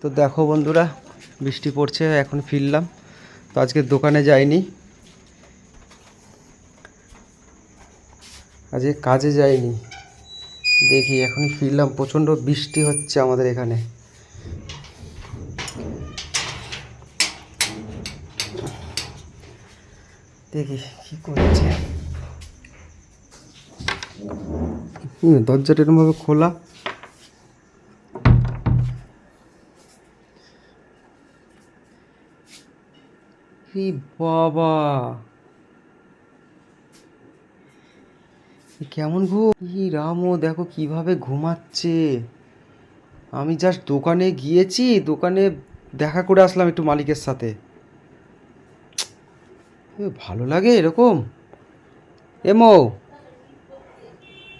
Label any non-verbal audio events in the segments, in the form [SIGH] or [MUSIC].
তো দেখো বন্ধুরা, বৃষ্টি পড়ছে, এখন ফিরলাম। তো আজকে দোকানে যাইনি। আজকে কাজে যাইনি। দেখি এখন ফিরলাম। প্রচণ্ড বৃষ্টি হচ্ছে আমাদের এখানে। দেখি, কি করছে? দরজাটা এরকমভাবে খোলা। বাবা। কেমন ঘুম ই রামও দেখো কীভাবে ঘুমাচ্ছে। আমি জাস্ট দোকানে গিয়েছি, দোকানে দেখা করে আসলাম একটু মালিকের সাথে। ভালো লাগে এরকম। এ মৌ।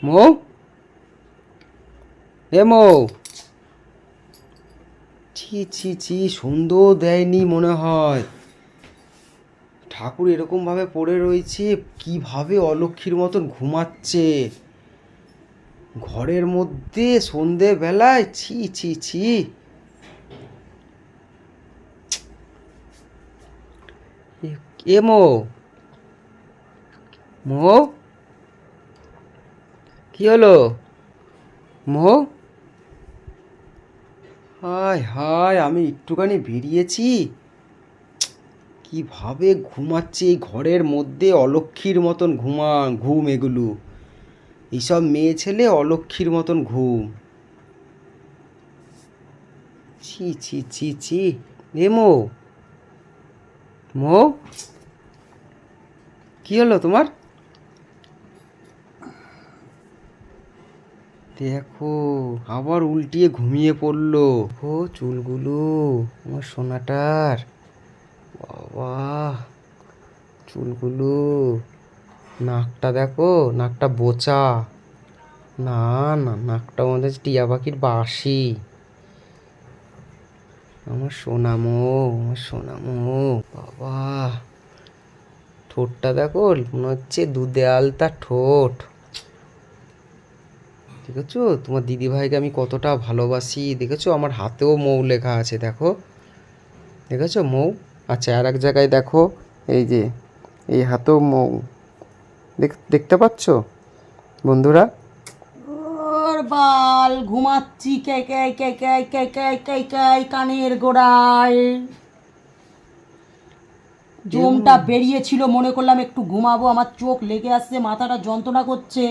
মৌ? এ মৌ। ছি ছি ছি, সুন্দর দেয়নি মনে হয়। ঠাকুর এরকমভাবে পড়ে রয়েছে, কীভাবে অলক্ষীর মতন ঘুমাচ্ছে? ঘরের মধ্যে সন্ধেবেলায় ছি ছি ছি। এ- মো। মো? কি হলো? মো? হায় হায়, আমি একটুখানি বেরিয়েছি। কীভাবে ঘুমাচ্ছে এই ঘরের মধ্যে? অলক্ষীর মতন ঘুমা, ঘুম এগুলো। এইসব মেয়ে ছেলে অলক্ষীর মতন ঘুম। ছি ছি ছি ছি। এ মো মো, কি হলো তোমার? দেখো, আবার উল্টিয়ে ঘুমিয়ে পড়ল। ও চুলগুলো, আমার সোনাটার। বাবা, চুলগুলো, নাকটা দেখো, নাকটা বোচা। না না, নাকটা আমাদের টিয়া পাখির বাসি আমার সোনামো আমার সোনামো, বাবা। ঠোঁটটা দেখো, মনে হচ্ছে দুধে আলতা ঠোঁট। দেখেছ? তোমার দিদি ভাইকে আমি কতটা ভালোবাসি। দেখেছ? আমার হাতেও মৌ লেখা আছে, দেখো। দেখেছ মৌ? আচ্ছা আর এক জায়গায় দেখো এই যে এই হাতেও মৌ। দেখ দেখতে পাচ্ছ? বন্ধুরা? বাল ঘুমাচ্ছি কে কে কে কে কে কে কে কে কানের গোড়ায় জমটা বেরিয়েছিল মনে করলাম একটু ঘুমাবো আমার চোখ লেগে আসছে মাথাটা যন্ত্রণা করছে।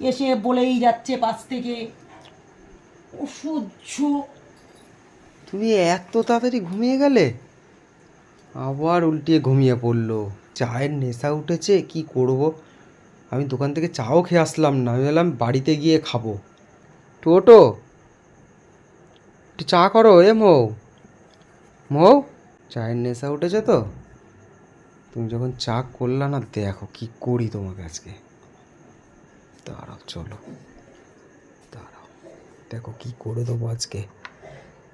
এসে বলেই যাচ্ছে পাশ থেকে অসহ্য তুমি এত তাড়াতাড়ি ঘুমিয়ে গেলে? আবার উল্টিয়ে ঘুমিয়ে পড়ল। চায়ের নেশা উঠেছে, কি করব? আমি দোকান থেকে চাও খেয়ে আসলাম না, আমি বললাম, বাড়িতে গিয়ে খাব। টোটো, একটু চা করো এ মৌ। মৌ, চায়ের নেশা উঠেছে তো? তুমি যখন চা করলা না, দেখো কি করি তোমাকে আজকে। দাঁড়াও, চলো। দাঁড়াও, দেখো কি করে দেবো আজকে।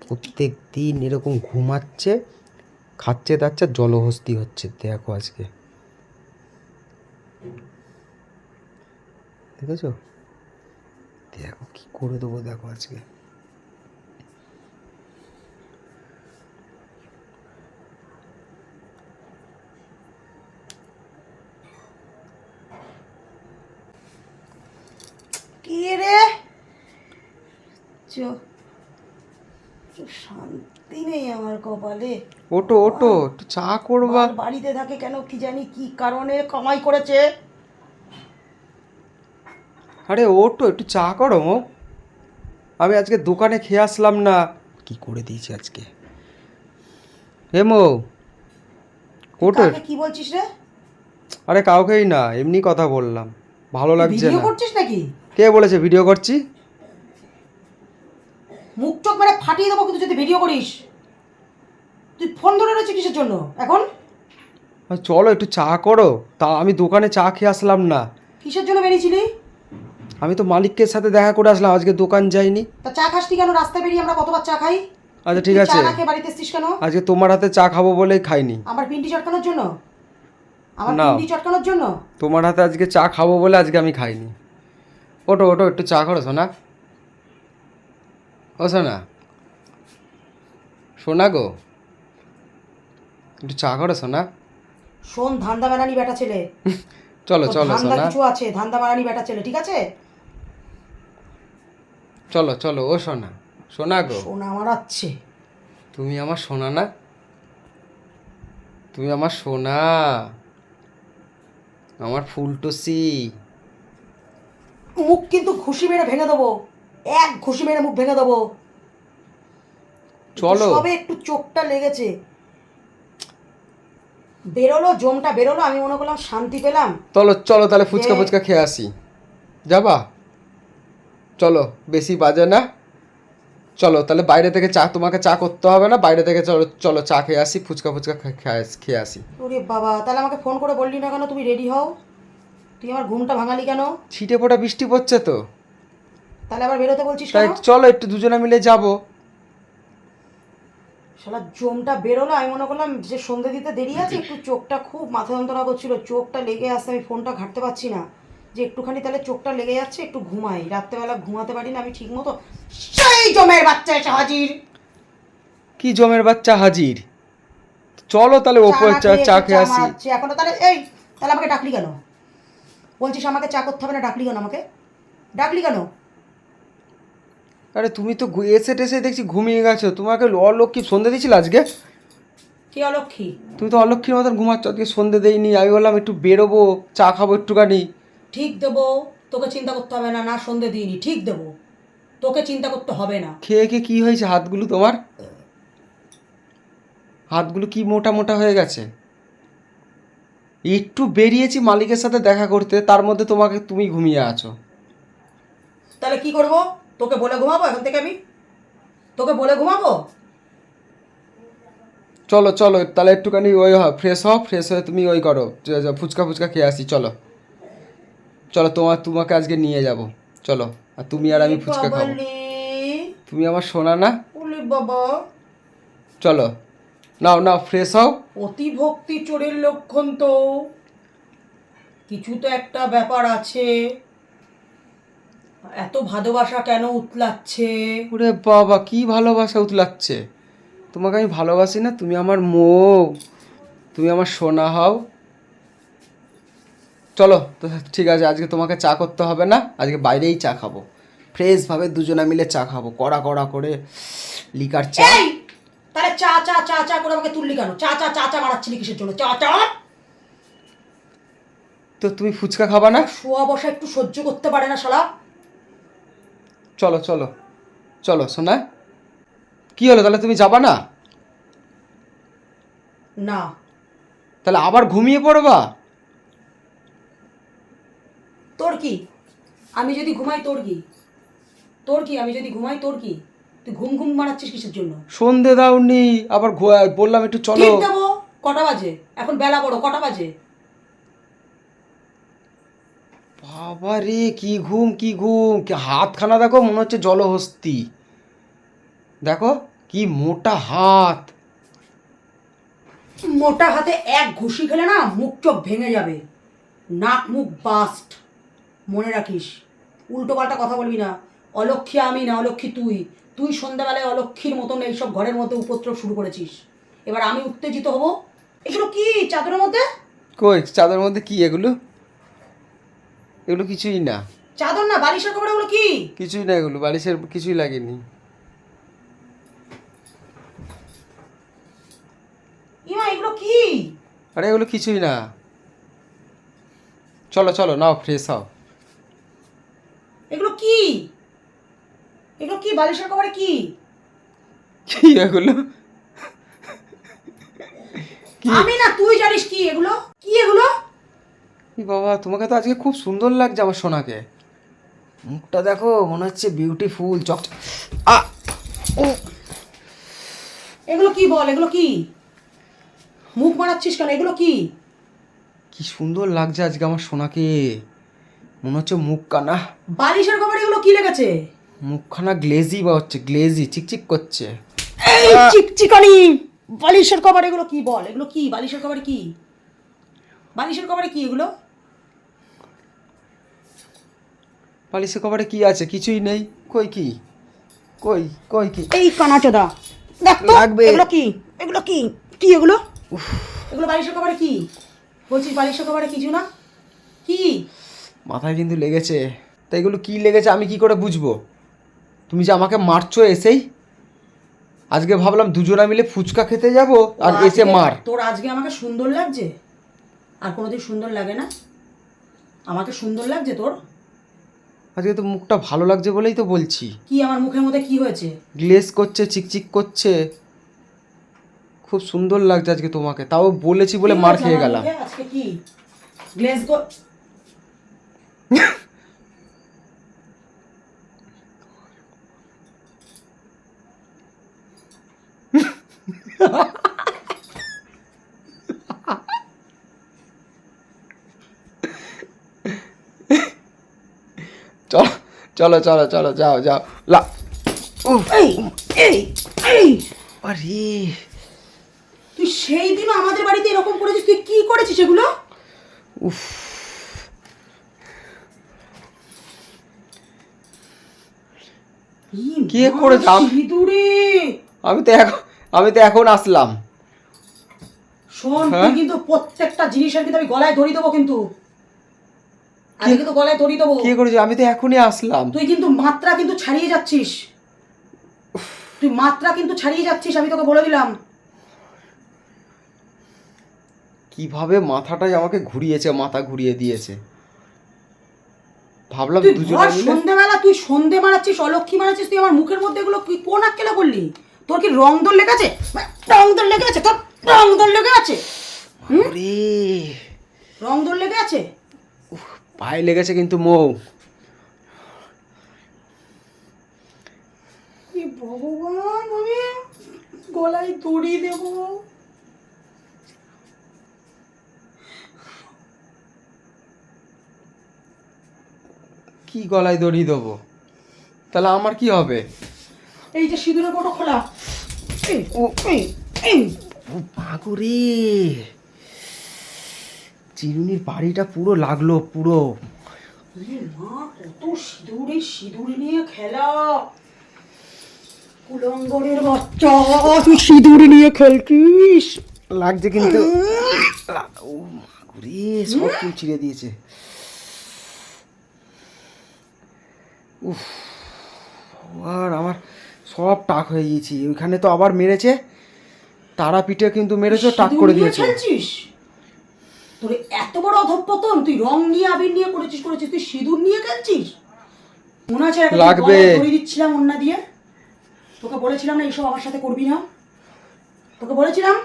প্রত্যেক দিন এরকম ঘুমাচ্ছে খাচ্ছে দাচ্ছে জলহস্তি হচ্ছে দেখো আজকে। দেখেছ? দেখো কি করে দেবো দেখো আজকে। রে? চ, শান্তি নেই আমার কপালে। ওটো ওটো একটু চা করবা। বাড়িতে থাকে কেন কি জানি কি কারণে কামাই করেছে? আরে ওটো একটু চা করো আমি আজকে দোকানে খেয়ে আসলাম না। কি করে দিয়েছি আজকে? হে মো ওটো কি বলছিস রে? আরে কাউকেই না এমনি কথা বললাম। ভালো লাগছে ভিডিও না। করছিস নাকি? কে বলেছে ভিডিও করছি? মুখ চোখ মানে ফাটিয়ে দেবো কিন্তু যদি ভিডিও করিস। তুই ফোন ধরে রয়েছে কিসের জন্য? এখন? চলো একটু চা করো। তা আমি দোকানে চা খেয়ে আসলাম না। কিসের জন্য বেরিয়েছিলি? আমি তো মালিকের সাথে দেখা করে আসলাম আজকে দোকান যাইনি। তা চা খাসনি কেন? রাস্তায় বেরিয়ে আমরা কতবার চা খাই? আচ্ছা ঠিক আছে। চা খেয়ে বাড়িতে এসছিস কেন? আজকে তোমার হাতে চা খাব বলেই খাইনি। আমার পিন্ডি চটকানোর জন্য? আমার। পিন্ডি চটকানোর জন্য? তোমার হাতে আজকে চা খাব বলে আজকে আমি খাইনি। ওটো ওটো একটু চা করো সোনা। ও সোনা। সোনা গো। একটু চা করো সোনা। শোন ধান্দা বানানি বেটা ছেলে। চলো চলো ধান্দা সোনা। কিছু আছে ধান্দা বানানি বেটা ছেলে ঠিক আছে? চলো চলো ও সোনা। সোনা গো। শোন আমার আছে। তুমি আমার সোনা না? তুমি আমার সোনা। আমার ফুলটুসি। মুখ কিন্তু খুশি মেরে ভেঙে দেবো। এক ঘুষি মেরে মুখ ভেঙে দেবো। চলো। সবে একটু চোখটা লেগেছে। বেরোলো জমটা বেরোলো আমি মনে করলাম শান্তি পেলাম। চলো চলো তাহলে ফুচকা ফুচকা খেয়ে আসি। যাবা? চলো বেশি বাজে না। চলো তাহলে বাইরে থেকে চা তোমাকে চা করতে হবে না। বাইরে থেকে চলো চলো চা খেয়ে আসি ফুচকা ফুচকা খেয়ে আসি ওরে বাবা তাহলে আমাকে ফোন করে বললি না কেন? তুমি রেডি হও। তুই আমার ঘুমটা ভাঙালি কেন? ছিটে ফোটা বৃষ্টি পড়ছে তো। তাহলে আবার বেরোতে বলছিস তাই চলো একটু দুজনে মিলে যাব। শালা জমটা বেরোলো আমি মনে করলাম যে সন্ধে দিতে দেরি আছে একটু চোখটা খুব মাথা যন্ত্রণা করছিল চোখটা লেগে আসছে আমি ফোনটা ঘাটতে পারছি না। যে একটুখানি তাহলে চোখটা লেগে যাচ্ছে একটু ঘুমাই। রাত্রেবেলা ঘুমাতে পারি না আমি ঠিক মতো সেই জমের বাচ্চা এসে হাজির। কি জমের বাচ্চা হাজির? চলো তাহলে ওপরে চা খেয়ে আসি। এখনও তাহলে এই তাহলে আমাকে ডাকলি কেন? বলছিস আমাকে চা করতে হবে না ডাকলি কেন আমাকে? ডাকলি কেন? আরে তুমি তো এসে টেসে দেখছি ঘুমিয়ে গেছো। তোমাকে অলক্ষী সন্ধে দিয়েছিল আজকে? কি অলক্ষী? তুমি তো অলক্ষীর মতন ঘুমাচ্ছ আজকে সন্ধে দেইনি। আমি বললাম একটু বেরোবো চা খাব একটুখানি। ঠিক দেবো তোকে চিন্তা করতে হবে না না সন্ধে দিইনি ঠিক দেবো। তোকে চিন্তা করতে হবে না। খেয়ে খেয়ে কী হয়েছে হাতগুলো তোমার? হাতগুলো কি মোটা মোটা হয়ে গেছে? একটু বেরিয়েছি মালিকের সাথে দেখা করতে তার মধ্যে তোমাকে তুমি ঘুমিয়ে আছো। তাহলে কি করব? তোকে বলে ঘুমাবো এখন থেকে আমি? তোকে বলে ঘুমাবো? চলো চলো তাহলে একটুখানি ওই হ ফ্রেশ হও ফ্রেশ হয়ে তুমি ওই করো ফুচকা ফুচকা খেয়ে আসি চলো। চলো তোমার তোমাকে আজকে নিয়ে যাব চলো আর তুমি আর আমি ফুচকা খাব। তুমি আমার সোনা না? বাবা। চলো নাও নাও ফ্রেশ হও। অতি ভক্তি চোরের লক্ষণ তো। কিছু তো একটা ব্যাপার আছে। এত ভালোবাসা কেন উতলাচ্ছে? ওরে বাবা কি ভালোবাসা উতলাচ্ছে? তোমাকে আমি ভালোবাসি না তুমি আমার মৌ। তুমি আমার সোনা হও। চলো তো ঠিক আছে আজকে তোমাকে চা করতে হবে না আজকে বাইরেই চা খাব। ফ্রেশভাবে দুজনে মিলে চা খাব কড়া কড়া করে লিকার চা। তাহলে চা চা চা চা করে আমাকে তুললি কেন? চা চা চা চা মারাচ্ছিলি কিসের জন্য? চা চা! তো তুমি ফুচকা খাবা না? শোয়া বসা একটু সহ্য করতে পারে না শালা। চলো চলো চলো সোনা। কি হলো তাহলে তুমি যাবা না? না। তাহলে আবার ঘুমিয়ে পড়বা? তোর কি? আমি যদি ঘুমাই তোর কি? তোর কি? আমি যদি ঘুমাই তোর কি? তুই ঘুম ঘুম মারাচ্ছিস কিসের জন্য? সন্ধে দাওনি আবার ঘু- বললাম একটু চলো। ঠিক দেবো কটা বাজে? এখন বেলা বড় কটা বাজে? বাবা রে কি ঘুম কি ঘুম কি হাতখানা দেখো মনে হচ্ছে জলহস্তি। দেখো কি মোটা হাত। মোটা হাতে এক ঘুষি খেলে না মুখ চোখ ভেঙে যাবে। নাক মুখ বাস্ট মনে রাখিস উল্টো পাল্টা কথা বলবি না। অলক্ষী আমি না অলক্ষী তুই। তুই সন্ধ্যাবেলায় অলক্ষীর মতন এইসব ঘরের মধ্যে উপদ্রব শুরু করেছিস। এবার আমি উত্তেজিত হব। এগুলো কি চাদরের মধ্যে? কই চাদরের মধ্যে কি এগুলো? এগুলো কিছুই না। চাদর না বালিশের কপড়া এগুলো কি? কিছুই না এগুলো বালিশের কিছুই লাগেনি। ইমা এগুলো কি? আরে এগুলো কিছুই না। চলো চলো নাও ফ্রেশ হও। এগুলো কি? এগুলো কি বালিশের কপড়ে কি? কি এগুলো? কি? আমি না তুই জানিস কি এগুলো? কি এগুলো? বাবা তোমাকে তো আজকে খুব সুন্দর লাগছে আমার সোনাকে। মুখটা দেখো মনে হচ্ছে বিউটিফুল চক আ! ও! এগুলো কি বল এগুলো কি? মুখ মারাচ্ছিস কেন এগুলো কি? কি সুন্দর লাগছে আজকে আমার সোনাকে। মনে হচ্ছে মুখ কানা বালিশের কভার এগুলো কি লেগেছে? মুখখানা গ্লেজি বা হচ্ছে গ্লেজি চিকচিক করছে। এই চিকচিকানি! বালিশের কভার এগুলো কি বল এগুলো কি? বালিশের কভার কি? বালিশের কভারে কি এগুলো? বালিশের কভারে কি আছে? কিছুই নেই। কই কি? কই কই কি? এই কানাচোদা দেখ তো লাগবে। এগুলো কি? এগুলো কি? কি এগুলো? এগুলো বালিশের কভারে কি? বলছিস বালিশের কভারে কিছু না? কি? মাথায় কিন্তু লেগেছে। তা এগুলো কি লেগেছে আমি কি করে বুঝব? তুমি যে আমাকে মারছো এসেই? আজকে ভাবলাম দুজনা মিলে ফুচকা খেতে যাব আর এসে মার। তোর আজকে আমাকে সুন্দর লাগছে? আর কোনোদিন সুন্দর লাগে না? আমাকে সুন্দর লাগছে তোর? আজকে তো মুখটা ভালো লাগছে বলেই তো বলছি। কি আমার মুখের মধ্যে কি হয়েছে? গ্লেস করছে চিকচিক করছে। খুব সুন্দর লাগছে আজকে তোমাকে। তাও বলেছি বলে মার খেয়ে গেলাম? আজকে কি? গ্লেজ [LAUGHS] গো চলো চলো চলো যাও যাও। লা। উফ, এই এই এই। আরে। তুই সেই দিনও আমাদের বাড়িতে এরকম করেছিস তুই কি করেছিস এগুলো উফ। কে মা, করেছে? আম- সিঁদুরে। আমি তো এখন আমি তো এখন আসলাম। শোন হ্যাঁ? তুই কিন্তু প্রত্যেকটা জিনিসের কিন্তু আমি গলায় ধরিয়ে দেবো কিন্তু। আমি কিন্তু গলায় ধরিয়ে দেবো। কে করেছে? আমি তো এখনই আসলাম। তুই কিন্তু মাত্রা কিন্তু ছাড়িয়ে যাচ্ছিস। তুই মাত্রা কিন্তু ছাড়িয়ে যাচ্ছিস আমি তোকে বলে দিলাম। কীভাবে মাথাটাই আমাকে ঘুরিয়েছে মাথা ঘুরিয়ে দিয়েছে। ভাবলাম তুই দুজনে সন্ধেবেলা তুই সন্ধে মারাচ্ছিস অলক্ষী মারাচ্ছিস তুই আমার মুখের মধ্যে এগুলো কি কোন আক্কেলে করলি তোর কি রং দোল লেগে আছে? রং দোল লেগে আছে তোর রং দোল লেগে আছে। রং দোল লেগে আছে? পায়ে লেগেছে কিন্তু মৌ। ভগবান আমি গলায় দড়ি দেব। কি গলায় দড়ি দেবো? তাহলে আমার কি হবে? এই যে সিঁদুরের কোটো খোলা। ও বাগুরে চিরুনির বাড়িটা পুরো লাগল পুরো। মা কত সিঁদুরে সিঁদুর নিয়ে খেলা। কুলঙ্গরের বাচ্চা তুই সিঁদুর নিয়ে খেলছিস? লাগছে কিন্তু। ও মাগুরে সব চুল ছিঁড়ে দিয়েছে। উফ আর আমার সব টাক হয়ে গিয়েছি। ওইখানে তো আবার মেরেছে। তারাপীঠে কিন্তু মেরেছে টাক করে দিয়েছে। তোর এত বড় অধঃপতন তুই রং নিয়ে আবির নিয়ে করেছিস করেছিস তুই সিঁদুর নিয়ে খেলছিস? মনে আছে লাগবে। দড়ি দিচ্ছিলাম অন্যা দিয়ে? তোকে বলেছিলাম না এইসব আমার সাথে করবি না? তোকে বলেছিলাম?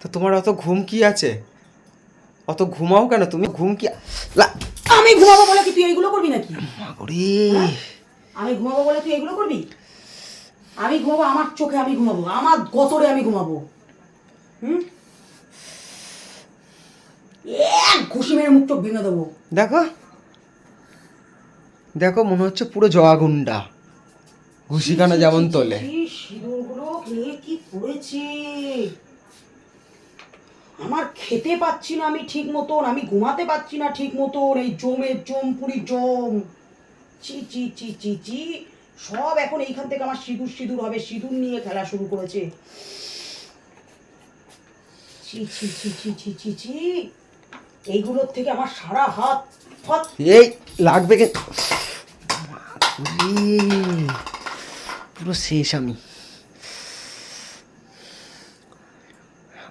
তো তোমার অত ঘুম কি আছে? অত ঘুমাও কেন তুমি? ঘুম কি আমি ঘুমাবো বলে কি তুই এইগুলো করবি নাকি? মাগুরে আমি ঘুমাবো বলে তুই এগুলো করবি? আমি ঘুমাবো আমার চোখে আমি ঘুমাবো আমার গতরে আমি ঘুমাবো। হুম? এক ঘুষি মেরে মুখ চোখ ভেঙে দেবো। দেখো। দেখো মনে হচ্ছে পুরো জয়াগুন্ডা ঘুষিখানা যেমন তোলে। সিঁদুরগুলো? কি করেছে? আমার খেতে পাচ্ছি না আমি ঠিক মতন আমি ঘুমাতে পাচ্ছি না ঠিক মতন এই জমের জম পুরি জম। চি চি চি চি চি। সব এখন এইখান থেকে আমার সিঁদুর সিঁদুর হবে সিঁদুর নিয়ে খেলা শুরু করেছে। চি চি চি চি চি চি চি। এইগুলোর থেকে আমার সারা হাত হাত এই লাগবে কে? পুরো শেষ আমি।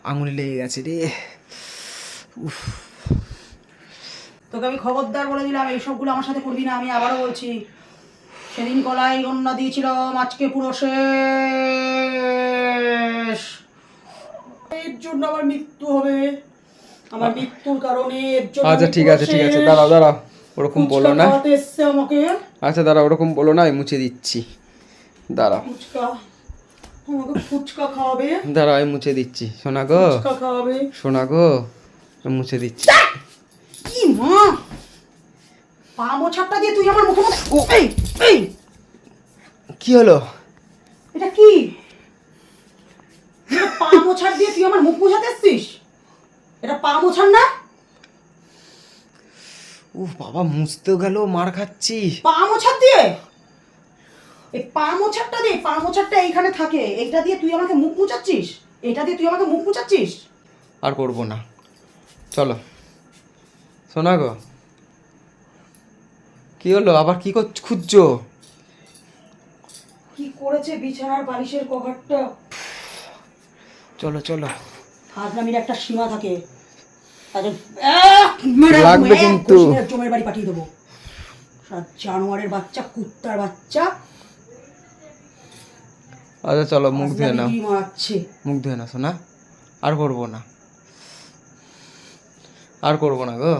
আঙুলে লেগে গেছে রে। উফ। তোকে আমি খবরদার বলে দিলাম এইসবগুলো আমার সাথে করবি না আমি আবারও বলছি। সেদিন গলায় অন্য দিয়েছিলাম আজকে পুরো শেষ। এর জন্য আমার মৃত্যু হবে। আমার মৃত্যুর কারণে আচ্ছা ঠিক আছে ঠিক আছে দাঁড়াও দাঁড়াও ওরকম বলো না। আচ্ছা দাঁড়াও ওরকম বলো না আমি মুছে দিচ্ছি। দাঁড়াও। ফুচকা। খাওয়াবে। দাঁড়াও আমি মুছে দিচ্ছি। শোনা গো। খাওয়াবে। শোনা গো মুছে দিচ্ছি। কি মা! পা মোছারটা দিয়ে তুই আমার মুখে মধ্যে এই এই! কি হলো? এটা কি? পা মোছার দিয়ে তুই আমার মুখ মোছাতে এসছিস? এটা পা মোছার না? ও বাবা মুছতে গেল মার খাচ্ছি। পা মোছার দিয়ে? এই পা মোছারটা দে পা মোছারটা এইখানে থাকে। এইটা দিয়ে তুই আমাকে মুখ মুছাচ্ছিস? এটা দিয়ে তুই আমাকে মুখ মুছাচ্ছিস? আর করব না। চলো। শোনা গো। কি হলো? আবার কি খুঁজছো? কি করেছে বিছানার বালিশের কভারটা? চলো চলো। ফাজলামির একটা সীমা থাকে। লাগবে কিন্তু। জমের বাড়ি পাঠিয়ে দেবো। জানোয়ারের বাচ্চা কুত্তার বাচ্চা। আচ্ছা চলো মুখ ধুয়ে নাও। মুখ ধুয়ে না শোনা আর করব না। আর করব না গো।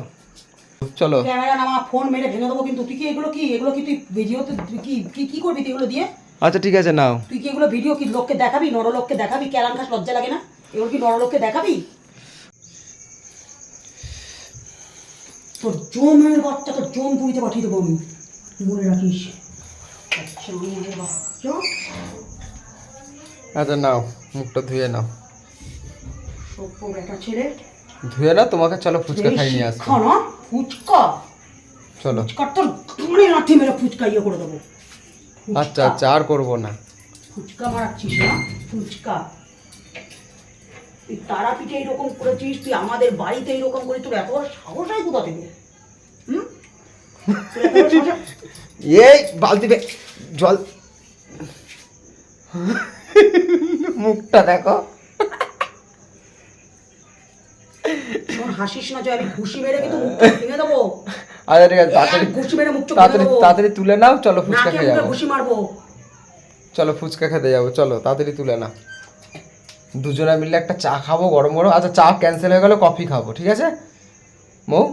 চলো। ক্যামেরা নামা ফোন মেরে ভেঙে দেবো কিন্তু। তুই কি এগুলো কি? এগুলো কি তুই ভিডিওতে কি কি কি করবি তুই এগুলো দিয়ে? আচ্ছা ঠিক আছে নাও। তুই কি এগুলো ভিডিও কি লোককে দেখাবি? নরলোককে দেখাবি? ক্যালান খাস লজ্জা লাগে না? এগুলো কি নরলোককে দেখাবি? তোর জমের বাচ্চা তোর জম পুরিতে পাঠিয়ে দেবো আমি। মনে রাখিস? আচ্ছা। আচ্ছা নাও মুখটা ধুয়ে নাও। সভ্য বেটা ছেলে। ধুয়ে না তোমাকে চলো ফুচকা খাই নিয়ে আসব না ফুচকা। চলো। ফুচকা তোর লাঠি মেরে ফুচকা ইয়ে করে দেবো। আচ্ছা আচ্ছা আর করব না। ফুচকা মারাচ্ছিস না ফুচকা। তুই তারাপীঠে এইরকম করেছিস তুই আমাদের বাড়িতে এইরকম করে তোর এত বড় সাহস হয় কোথা থেকে? হুম? হয়? এই বালতিতে জল। মুখটা দেখো। হাসিস না আমি ঘুষি মেরে কিন্তু মুখটা ভেঙে দেবো। আচ্ছা ঠিক আছে তাড়াতাড়ি ঘুষি মেরে মুখটা তাড়াতাড়ি তাড়াতাড়ি তুলে নাও চলো ফুচকা খেয়ে যাব। ঘুষি মারবো। চলো ফুচকা খেতে যাব চলো তাড়াতাড়ি তুলে না দুজনে মিলে একটা চা খাব গরম গরম। আচ্ছা চা ক্যান্সেল হয়ে গেল কফি খাব ঠিক আছে? মৌ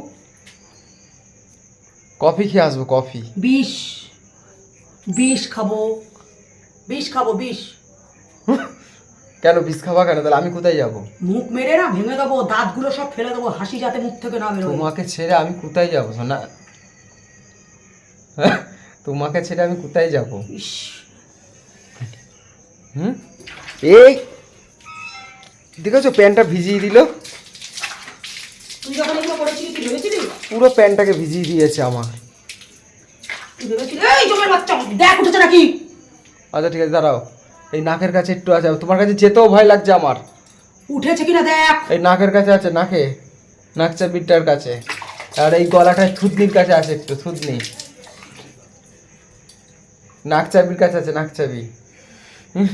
কফি খেয়ে আসব কফি বিষ বিষ খাব বিষ খাব বিষ। কেন বিষ খাবা কেন? তাহলে আমি কোথায় যাব? মুখ মেরে না ভেঙে দেবো দাঁতগুলো সব ফেলে দেবো হাসি যাতে মুখ থেকে না বেরোয়। তোমাকে ছেড়ে আমি কোথায় যাব সোনা? তোমাকে ছেড়ে আমি কোথায় যাব? হুম? এই! দেখেছ প্যান্টটা ভিজিয়ে দিল? পুরো প্যান্টটাকে ভিজিয়ে দিয়েছে আমার। নাকি। আচ্ছা ঠিক আছে দাঁড়াও। এই নাকের কাছে একটু আছে তোমার কাছে যেতেও ভয় লাগছে আমার। উঠেছে কিনা দেখ। এই নাকের কাছে আছে নাকে। নাকচা বিটটার কাছে। আর এই গলাটায় থুতনির কাছে আছে একটু থুতনি। নাক চাবির কাছে আছে নাক চাবি। হুম,